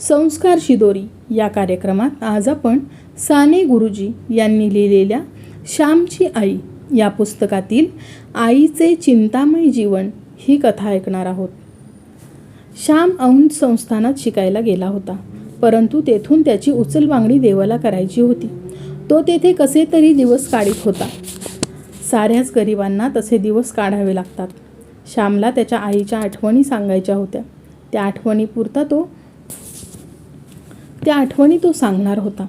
संस्कार शिदोरी या कार्यक्रमात आज आपण साने गुरुजी यांनी लिहिलेल्या श्यामची आई या पुस्तकातील आईचे चिंतामय जीवन ही कथा ऐकणार आहोत. श्याम औंध संस्थानात शिकायला गेला होता परंतु तेथून त्याची उचलबांगडी देवाला करायची होती. तो तेथे कसे तरी दिवस काढीत होता. साऱ्याच गरिबांना तसे दिवस काढावे लागतात. श्यामला त्याच्या आईच्या आठवणी सांगायच्या होत्या. त्या आठवणीपुरता तो त्या आठवणी तो सांगणार होता.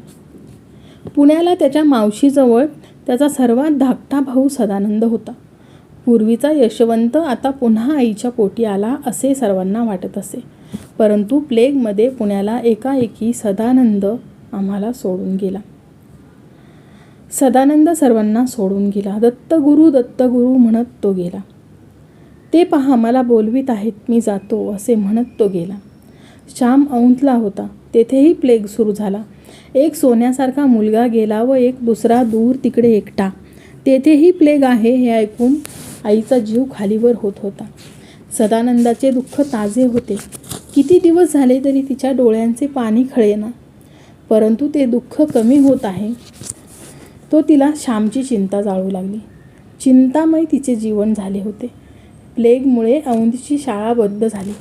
पुण्याला त्याच्या मावशीजवळ त्याचा सर्वात धाकटा भाऊ सदानंद होता. पूर्वीचा यशवंत आता पुन्हा आईच्या पोटी आला असे सर्वांना वाटत असे. परंतु प्लेगमध्ये पुण्याला एकाएकी सदानंद आम्हाला सोडून गेला. सदानंद सर्वांना सोडून गेला. दत्तगुरू दत्तगुरू म्हणत तो गेला. ते पहा मला बोलवीत आहेत मी जातो असे म्हणत तो गेला. श्याम औंतला होता. तेथेही प्लेग सुरू झाला. एक सोन्यासारखा मुलगा गेला व एक दुसरा दूर तिकडे एकटा. तेथेही प्लेग आहे हे ऐकून आईचा जीव खालीवर होत होता. सदानंदाचे दुःख ताजे होते. किती दिवस झाले तरी तिच्या डोळ्यांचे पाणी खळेना. परंतु ते दुःख कमी होत आहे. तो तिला श्यामची चिंता जाळू लागली. चिंतामय तिचे जीवन झाले होते. प्लेगमुळे औंधीची शाळा बंद झाली.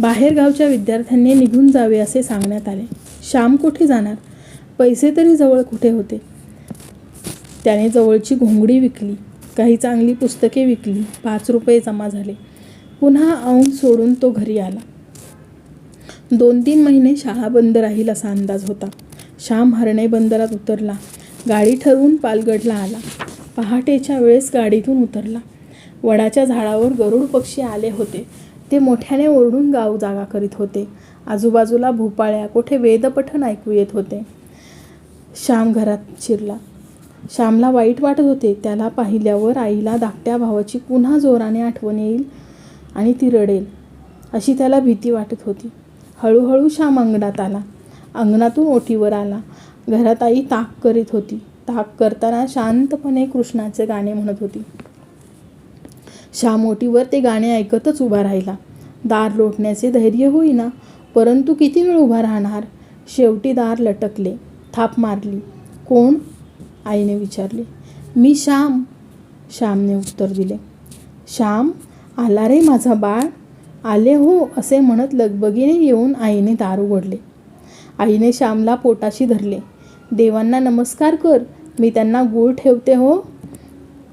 बाहेरगावच्या विद्यार्थ्यांनी निघून जावे असे सांगण्यात आले. श्याम कुठे जाणार? पैसे तरी जवळ कुठे होते? त्याने जवळची घोंगडी विकली. काही चांगली पुस्तके विकली. पाच रुपये जमा झाले. पुन्हा औंध सोडून तो घरी आला. दोन तीन महिने शाळा बंद राहील असा अंदाज होता. श्याम हरणे बंदरात उतरला. गाडी ठरवून पालगडला आला. पहाटेच्या वेळेस गाडीतून उतरला. वडाच्या झाडावर गरुड पक्षी आले होते. ते मोठ्याने ओरडून गाव जागा करीत होते. आजूबाजूला भोपाळ्या कोठे वेदपठण ऐकू येत होते. श्याम घरात शिरला. श्यामला वाईट वाटत होते. त्याला पाहिल्यावर आईला धाकट्या भावाची पुन्हा जोराने आठवण येईल आणि ती रडेल अशी त्याला भीती वाटत होती. हळूहळू श्याम अंगणात आला. अंगणातून ओटीवर आला. घरात आई ताक करीत होती. ताक करताना शांतपणे कृष्णाचे गाणे म्हणत होती. श्याम ओटीवर ते गाणे ऐकतच उभा राहिला. दार लोटण्याचे धैर्य होईना परंतु किती वेळ उभा राहणार? शेवटी दार लटकले थाप मारली. कोण? आईने विचारले. मी श्याम. श्यामने उत्तर दिले. श्याम आला रे माझा बाळ? आले हो असे म्हणत लगबगीने येऊन आईने दार उघडले. आईने श्यामला पोटाशी धरले. देवांना नमस्कार कर मी त्यांना गूळ ठेवते हो.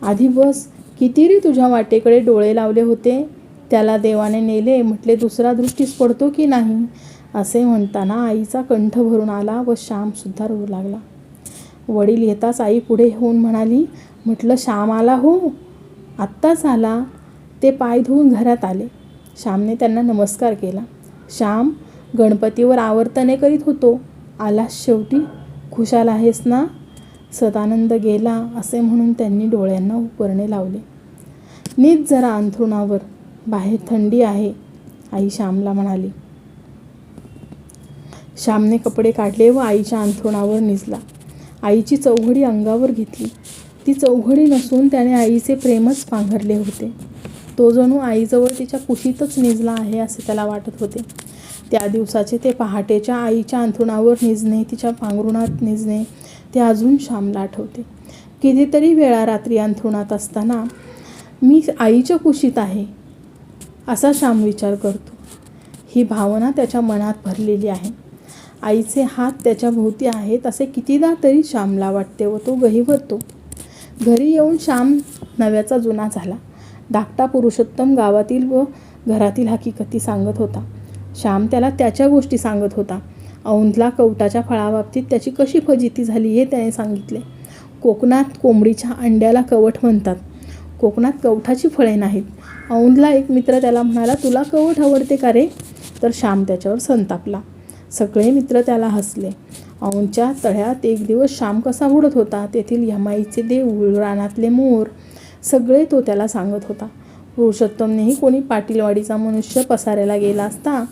आधी बस किती रे तुझ्या वाटेकडे डोळे लावले होते? त्याला देवाने नेले म्हटले दुसरा दृष्टीस पडतो की नाही? असे म्हणताना आईचा कंठ भरून आला व श्यामसुद्धा रडू लागला. वडील येताच आई पुढे होऊन म्हणाली म्हटलं श्याम आला हो? आत्ताच आला ते पाय धुवून घरात आले. श्यामने त्यांना नमस्कार केला. श्याम गणपतीवर आवर्तने करीत होतो. आलास शेवटी? खुशाल आहेस ना? सदानंद गेला असे म्हणून त्यांनी डोळ्यांना उपरणे लावले. नीट जरा अंथरुणावर बाहेर थंडी आहे आई श्यामला म्हणाली. श्यामने कपडे काढले व आईच्या अंथरुणावर निजला. आईची चौघडी अंगावर घेतली. ती चौघडी नसून त्याने आईचे प्रेमच पांघरले होते. तो जणू आईजवळ तिच्या कुशीतच निजला आहे असे त्याला वाटत होते. त्या दिवसाचे ते पहाटेच्या आईच्या अंथरुणावर निजणे तिच्या पांघरुणात निजणे ते अजून श्यामला आठवते कितीतरी वेळा रात्री अंथरुणात असताना मी आईच्या कुशीत आहे असा श्याम विचार करतो. ही भावना त्याच्या मनात भरलेली आहे. आईचे हात त्याच्या भोवती आहेत असे कितीदा तरी श्यामला वाटते व तो गहिवरतो. घरी येऊन श्याम नव्याचा जुना झाला. धाकटा पुरुषोत्तम गावातील व घरातील हकीकती सांगत होता. श्याम त्याला त्याच्या गोष्टी सांगत होता. औंधला कवटाच्या फळाबाबतीत त्याची कशी फजिती झाली हे त्याने सांगितले. कोकणात कोंबडीच्या अंड्याला कवट म्हणतात. कोकणात कवठाची फळे नाहीत. औंधला एक मित्र त्याला म्हणाला तुला कवट आवडते का रे? तर श्याम त्याच्यावर संतापला. सगळे मित्र त्याला हसले. औंधच्या तळ्यात एक दिवस श्याम कसा उडत होता. तेथील यमाईचे देऊळ रानातले मोर सगळे तो त्याला सांगत होता. पुरुषोत्तमनेही कोणी पाटीलवाडीचा मनुष्य पसाऱ्याला गेला असता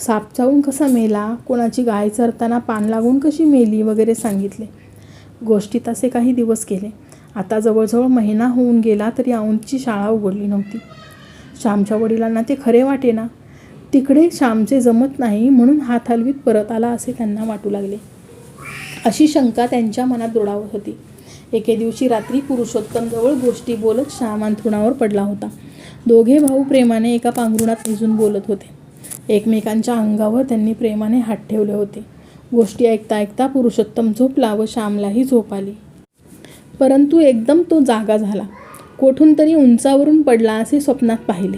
साप चावून कसा मेला कोणाची गाय चरताना पान लागून कशी मेली वगैरे सांगितले. गोष्टीत असे काही दिवस गेले. आता जवळजवळ महिना होऊन गेला तरी औंधची शाळा उघडली नव्हती. श्यामच्या वडिलांना ते खरे वाटेना. तिकडे श्यामचे जमत नाही म्हणून हात हलवीत परत आला असे त्यांना वाटू लागले. अशी शंका त्यांच्या मनात दृढावत होती. एके दिवशी रात्री पुरुषोत्तमजवळ गोष्टी बोलत श्याम अंथरुणावर पडला होता. दोघे भाऊ प्रेमाने एका पांघरुणात भिजून बोलत होते. एकमेकांच्या अंगावर त्यांनी प्रेमाने हात ठेवले होते. गोष्टी ऐकता ऐकता पुरुषोत्तम झोपला व श्यामलाही झोप आली. परंतु एकदम तो जागा झाला. कोठून तरी उंचावरून पडला असे स्वप्नात पाहिले.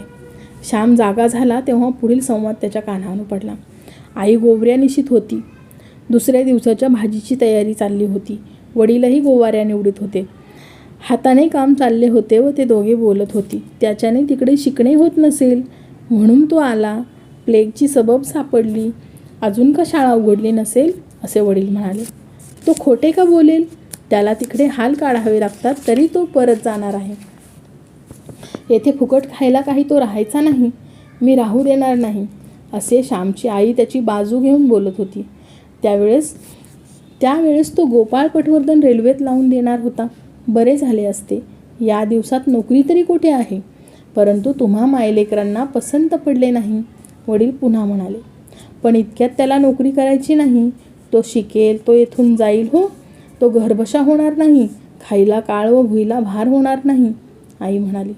श्याम जागा झाला तेव्हा पुढील संवाद त्याच्या कानावर पडला. आई गोवऱ्या निशीत होती. दुसऱ्या दिवसाच्या भाजीची तयारी चालली होती. वडीलही गोवाऱ्या निवडीत होते. हाताने काम चालले होते व ते दोघे बोलत होती. त्याच्याने तिकडे शिकणे होत नसेल म्हणून तो आला. प्लेगची सबब सापडली. अजून का शाळा उघडली नसेल? असे वडील म्हणाले. तो खोटे का बोलेल? त्याला तिकडे हाल काढावे लागतात तरी तो परत जाणार आहे. येथे फुकट खायला काही तो राहायचा नाही. मी राहू देणार नाही असे श्यामची आई त्याची बाजू घेऊन बोलत होती. त्यावेळेस त्यावेळेस तो गोपाळ पटवर्धन रेल्वेत लावून देणार होता. बरे झाले असते. या दिवसात नोकरी तरी कुठे आहे? परंतु तुम्हा मायलेकरांना पसंत पडले नाही. वडील पुन्हा म्हणाले पण इतक्यात त्याला नोकरी करायची नाही. तो शिकेल तो येथून जाईल हो. तो घरबशा होणार नाही. खाईला काळ व भुईला भार होणार नाही. आई म्हणाली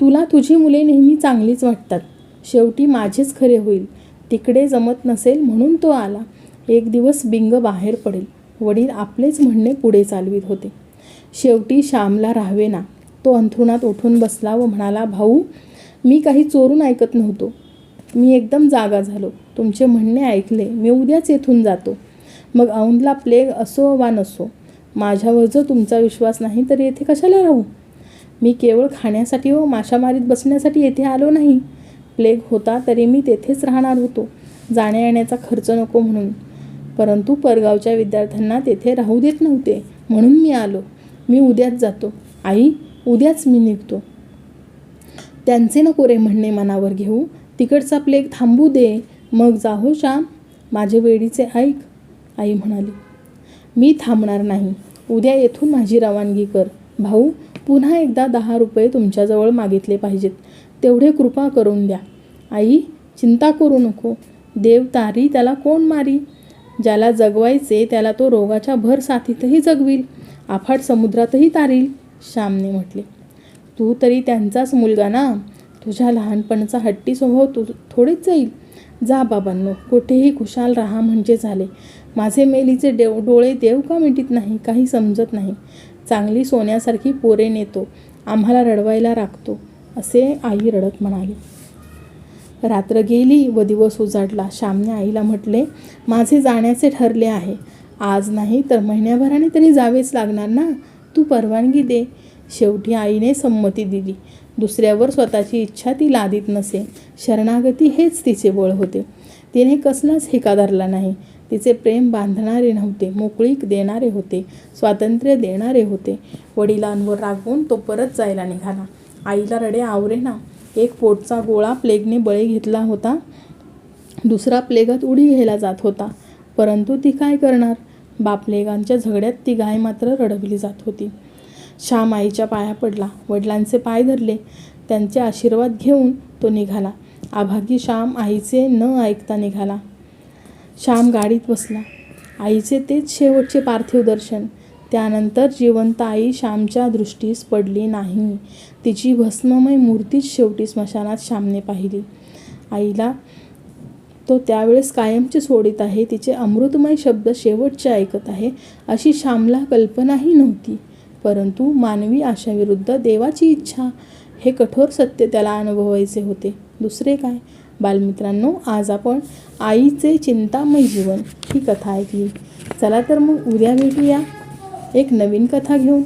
तुला तुझी मुले नेहमी चांगलीच वाटतात. शेवटी माझेच खरे होईल. तिकडे जमत नसेल म्हणून तो आला. एक दिवस बिंग बाहेर पडेल. वडील आपलेच म्हणणे पुढे चालवित होते. शेवटी श्यामला राहावे ना. तो अंथरुणात उठून बसला व म्हणाला भाऊ मी काही चोरून ऐकत नव्हतो. मी एकदम जागा झालो. तुमचे म्हणणे ऐकले. मी उद्याच येथून जातो. मग औंधला प्लेग असो वा नसो माझ्यावर जर तुमचा विश्वास नाही तर येथे कशाला राहू? मी केवळ खाण्यासाठी व माशामारीत बसण्यासाठी येथे आलो नाही. प्लेग होता तरी मी तेथेच राहणार होतो. जाण्या येण्याचा खर्च नको म्हणून. परंतु परगावच्या विद्यार्थ्यांना तेथे राहू देत नव्हते म्हणून मी आलो. मी उद्याच जातो. आई उद्याच मी निघतो. त्यांचे नको रे म्हणणे मनावर घेऊ. तिकडचा प्लेग थांबू दे मग जाहो श्याम. माझे वेडीचे ऐक आई म्हणाली. मी थांबणार नाही. उद्या येथून माझी रवानगी कर. भाऊ पुन्हा एकदा दहा रुपये तुमच्याजवळ मागितले पाहिजेत. तेवढे कृपा करून द्या. आई चिंता करू नको. देव तारी त्याला कोण मारी? ज्याला जगवायचे त्याला तो रोगाच्या भर साथीतही जगवील. आफाट समुद्रातही तारील श्यामने म्हटले. तू तरी त्यांचाच मुलगा ना? तुझ्या लहानपणाचा हट्टी स्वभाव तू थोडेच जाईल. जा बाबांनो कुठेही खुशाल राहा म्हणजे झाले. माझे मेलीचे देव डोळे देव का मिटीत नाही काही समजत नाही. चांगली सोन्यासारखी पोरे नेतो आम्हाला रडवायला राखतो असे आई रडत म्हणाली. रात्र गेली व दिवस उजाडला. श्यामने आईला म्हटले माझे जाण्याचे ठरले आहे. आज नाही तर महिन्याभराने तरी जावेच लागणार ना. तू परवानगी दे. शेवटी आईने संमती दिली. दुसऱ्यावर स्वतःची इच्छा ती लादीत नसे. शरणागती हेच तिचे बळ होते. तिने कसलाच हेका धरला नाही. तिचे प्रेम बांधणारे नव्हते. मोकळीक देणारे होते. स्वातंत्र्य देणारे होते. वडिलांवर रागवून तो परत जायला निघाला. आईला रडे आवरेना एक पोटचा गोळा प्लेगने बळी घेतला होता. दुसरा प्लेगात उडी घ्यायला जात होता. परंतु ती काय करणार? बापलेगांच्या झगड्यात ती गाय मात्र रडवली जात होती. श्याम आईच्या पाया पडला. वडिलांचे पाय धरले. त्यांचे आशीर्वाद घेऊन तो निघाला. आभागी श्याम आईचे न ऐकता निघाला. श्याम गाडीत बसला. आईचे तेच शेवटचे पार्थिव दर्शन. त्यानंतर जिवंत आई श्यामच्या दृष्टीस पडली नाही. तिची भस्ममय मूर्तीच शेवटी स्मशानात श्यामने पाहिली. आईला तो त्यावेळेस कायमचे सोडित आहे. तिचे अमृतमय शब्द शेवटचे ऐकत आहे अशी श्यामला कल्पनाही नव्हती. परंतु मानवी आशाविरुद्ध देवाची इच्छा हे कठोर सत्य त्याला अनुभवायचे होते. दुसरे काय? बालमित्रांनो आज आपण आईचे चिंतामय जीवन ही कथा ऐकली. चला तर मग उद्या भेटूया. एक नवीन कथा घेऊन.